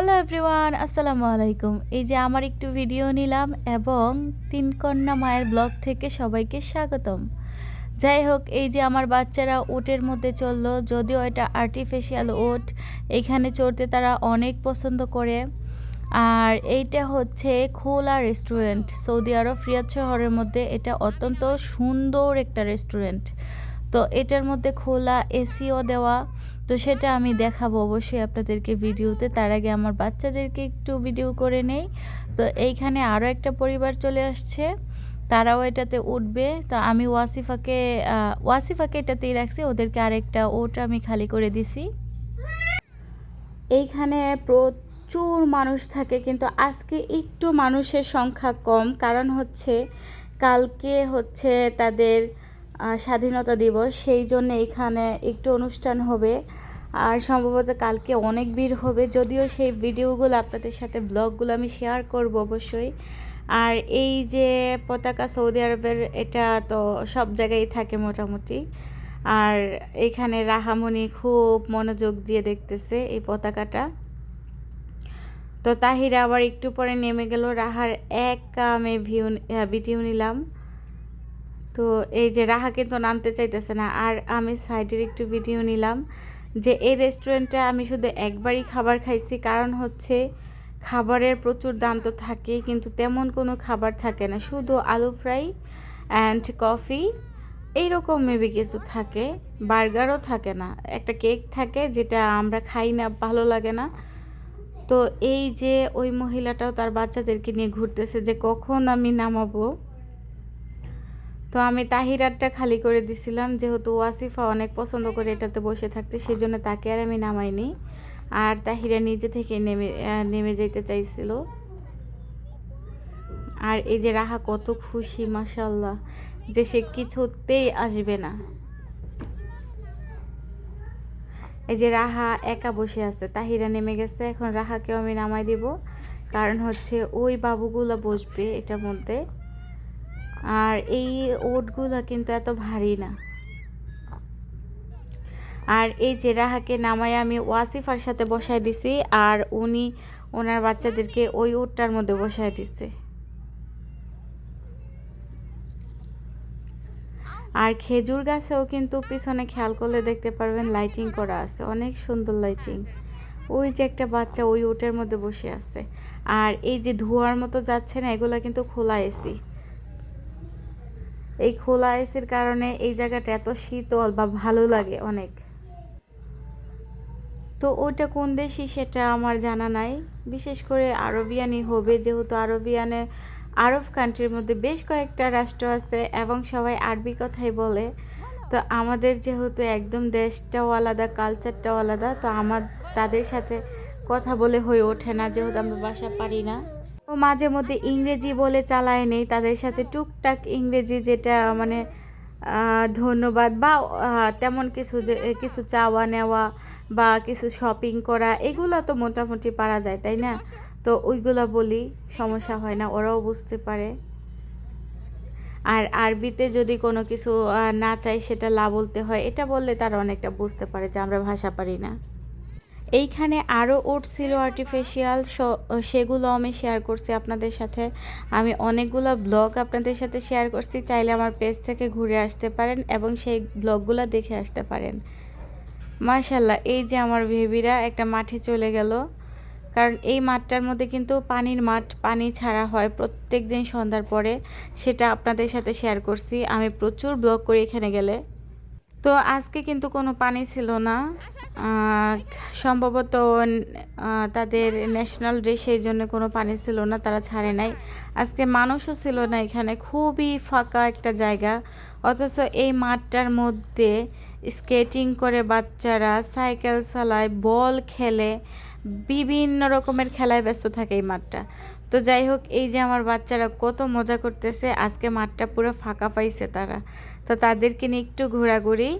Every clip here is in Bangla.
হ্যালো এভরিওয়ান আসসালামু আলাইকুম। এই যে আমার একটু ভিডিও নিলাম এবং তিন কন্যা মায়ের ব্লগ থেকে সবাইকে স্বাগতম। যাই হোক, এই যে আমার বাচ্চারা ওটের মধ্যে চলল, যদিও এটা আর্টিফিশিয়াল ওট এখানে চড়তে তারা অনেক পছন্দ করে। আর এইটা হচ্ছে খোলা রেস্টুরেন্ট সৌদি আরব, রিয়াদ শহরের মধ্যে। এটা অত্যন্ত সুন্দর একটা রেস্টুরেন্ট তো এটার মধ্যে খোলা এসিও দেওয়া, তো সেটা আমি দেখাবো অবশ্যই আপনাদেরকে ভিডিওতে। তার আগে আমার বাচ্চাদেরকে একটু ভিডিও করে নেই। তো এইখানে আরও একটা পরিবার চলে আসছে, তারাও এটাতে উঠবে। তো আমি ওয়াসিফাকে ওয়াসিফাকে এটাতেই রাখছি, ওদেরকে আরেকটা ওটা আমি খালি করে দিছি। এইখানে প্রচুর মানুষ থাকে, কিন্তু আজকে একটু মানুষের সংখ্যা কম, কারণ হচ্ছে কালকে হচ্ছে তাদের স্বাধীনতা দিবস, সেই জন্য এখানে একটু অনুষ্ঠান হবে। আর সম্ভবত কালকে অনেক ভিড় হবে, যদিও সেই ভিডিওগুলো আপনাদের সাথে ব্লগগুলো আমি শেয়ার করব অবশ্যই। আর এই যে পতাকা সৌদি আরবের, এটা তো সব জায়গায় থাকে মোটামুটি। আর এখানে রাহামণি খুব মনোযোগ দিয়ে দেখতেছে এই পতাকাটা। তো তাহিরা আবার একটু পরে নেমে গেল, রাহার এক কামে ভিউ ভিডিও নিলাম। তো এই যে রাহা কিন্তু নামতে চাইতেছে না। আর আমি সাইডের একটু ভিডিও নিলাম যে এই রেস্টুরেন্টে আমি শুধু একবারই খাবার খাইছি, কারণ হচ্ছে খাবারের প্রচুর দাম তো থাকে, কিন্তু তেমন কোনো খাবার থাকে না। শুধু আলু ফ্রাই অ্যান্ড কফি এইরকম মেবি কিছু থাকে। বার্গারও থাকে না। একটা কেক থাকে যেটা আমরা খাই না, ভালো লাগে না। তো এই যে ওই মহিলাটাও তার বাচ্চাদেরকে নিয়ে ঘুরতেছে যে কখন আমি নামাবো। তো আমি তাহিরারটা খালি করে দিছিলাম, যেহেতু ওয়াসিফা অনেক পছন্দ করে এটাতে বসে থাকতে সেই জন্য তাকে আর আমি নামাইনি। আর তাহিরা নিজে থেকে নেমে নেমে যেতে চাইছিল। আর এই যে রাহা কত খুশি মাসাল্লাহ যে সে কিছুতেই আসবে না। এই যে রাহা একা বসে আছে, তাহিরা নেমে গেছে, এখন রাহাকেও আমি নামাই দিব। কারণ হচ্ছে ওই বাবুগুলো বসবে এটার মধ্যে। আর এই ওটগুলো কিন্তু এত ভারী না। আর এই যে রাহাকে নামায় আমি ওয়াসিফার সাথে বসায় দিছি আর উনি ওনার বাচ্চাদেরকে ওই ওটটার মধ্যে বসায় দিছে। আর খেজুর গাছেও কিন্তু পিছনে খেয়াল করলে দেখতে পারবেন লাইটিং করা আছে, অনেক সুন্দর লাইটিং। ওই যে একটা বাচ্চা ওই ওটের মধ্যে বসে আছে। আর এই যে ধোঁয়ার মতো যাচ্ছে না, এগুলো কিন্তু খোলা এসি। এই খোলা এসির কারণে এই জায়গাটা এত শীতল বা ভালো লাগে অনেক। তো ওইটা কোন দেশি সেটা আমার জানা নাই। বিশেষ করে আরবিয়ানই হবে, যেহেতু আরবিয়ানের আরব কান্ট্রির মধ্যে বেশ কয়েকটা রাষ্ট্র আছে এবং সবাই আরবি কথাই বলে। তো আমাদের যেহেতু একদম দেশটাও আলাদা কালচারটাও আলাদা, তো আমার তাদের সাথে কথা বলে হয়ে ওঠে না, যেহেতু আমরা বাসা পারি না। তো মাঝে মধ্যে ইংরেজি বলে চালায় নেই। তাদের সাথে টুকটাক ইংরেজি যেটা মানে ধন্যবাদ বা তেমন কিছু যে কিছু চাওয়া নেওয়া বা কিছু শপিং করা, এগুলো তো মোটামুটি পারা যায়, তাই না? তো ওইগুলো বলি, সমস্যা হয় না, ওরাও বুঝতে পারে। আর আরবিতে যদি কোনো কিছু না চাই সেটা লা বলতে হয়, এটা বললে তারা অনেকটা বুঝতে পারে যে আমরা ভাষা পারি না। এইখানে আরও ওট ছিল আর্টিফিশিয়াল সেগুলো আমি শেয়ার করছি আপনাদের সাথে। আমি অনেকগুলো ব্লগ আপনাদের সাথে শেয়ার করছি, চাইলে আমার পেজ থেকে ঘুরে আসতে পারেন এবং সেই ব্লগগুলো দেখে আসতে পারেন। মাশাল্লাহ এই যে আমার বেবিরা একটা মাঠে চলে গেল। কারণ এই মাঠটার মধ্যে কিন্তু পানির মাঠ, পানি ছাড়া হয় প্রত্যেক দিন সন্ধ্যার পরে। সেটা আপনাদের সাথে শেয়ার করছি। আমি প্রচুর ব্লগ করি এখানে গেলে। তো আজকে কিন্তু কোনো পানি ছিল না। সম্ভবত তাদের ন্যাশনাল ডে সেই জন্য কোনো পানি ছিল না, তারা ছাড়ে নাই। আজকে মানুষও ছিল না এখানে, খুবই ফাঁকা একটা জায়গা। অথচ এই মাঠটার মধ্যে স্কেটিং করে বাচ্চারা সাইকেল চালায় বল খেলে, বিভিন্ন রকমের খেলায় ব্যস্ত থাকে এই মাঠটা। তো যাই হোক, এই যে আমার বাচ্চারা কত মজা করতেছে, আজকে মাঠটা পুরো ফাঁকা পাইছে তারা। তো তাদেরকে নিয়ে একটু ঘোরাঘুরি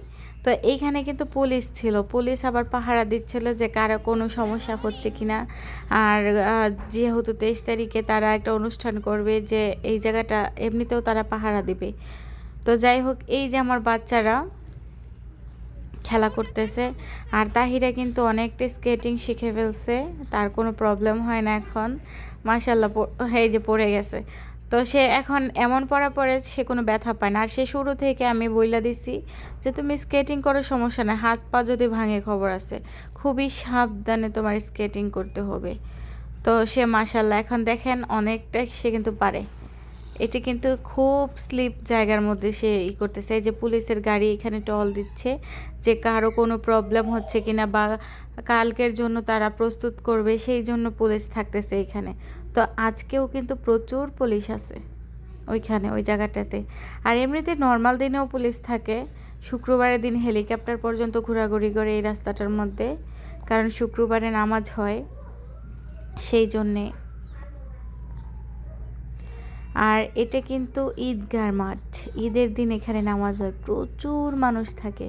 তো এইখানে কিন্তু পুলিশ ছিল। পুলিশ আবার পাহারা দিচ্ছিল যে কারও কোনো সমস্যা হচ্ছে কিনা। আর যেহেতু তেইশ তারিখে তারা একটা অনুষ্ঠান করবে যে এই জায়গাটা এমনিতেও তারা পাহারা দিবে। তো যাই হোক, এই যে আমার বাচ্চারা খেলা করতেছে, আর তাহিরা কিন্তু অনেকটা স্কেটিং শিখে ফেলছে, তার কোনো প্রবলেম হয় না এখন। মাশাল্লাহ এই যে পড়ে গেছে। তো সে এখন এমন পড়া পরে সে কোনো ব্যথা পায় না। আর সে শুরু থেকে আমি বইলা দিছি যে, তুমি স্কেটিং করো, সমস্যা নেই। হাত পা যদি ভাঙে খবর আছে। খুবই সাবধানে তোমার স্কেটিং করতে হবে। তো সে মাশাল্লাহ এখন দেখেন অনেকটা সে কিন্তু পারে। এটি কিন্তু খুব স্লিপ জায়গার মধ্যে সে ই করতেছে। যে পুলিশের গাড়ি এখানে টল দিচ্ছে যে, কারও কোনো প্রবলেম হচ্ছে কিনা বা কালকের জন্য তারা প্রস্তুত করবে, সেই জন্য পুলিশ থাকতেছে এখানে। তো আজকেও কিন্তু প্রচুর পুলিশ আছে ওইখানে, ওই জায়গাটাতে। আর এমনিতে নর্মাল দিনেও পুলিশ থাকে। শুক্রবারের দিন হেলিকপ্টার পর্যন্ত ঘোরাঘুরি করে এই রাস্তাটার মধ্যে, কারণ শুক্রবারে নামাজ হয় সেই জন্যে। আর এটা কিন্তু ঈদগার মাঠ। ঈদের দিন এখানে নামাজ হয়। প্রচুর মানুষ থাকে।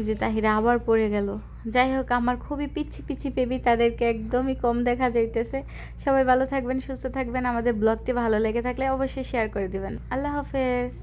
এই যে তাহিরা আবার পড়ে গেল। যাই হোক, আমার খুবই পিচ্ছি পিচ্ছি বেবি তাদেরকে একদমই কম দেখা যাইতেছে। সবাই ভালো থাকবেন, সুস্থ থাকবেন। আমাদের ব্লগটি ভালো লেগে থাকলে অবশ্যই শেয়ার করে দিবেন। আল্লাহ হাফেজ।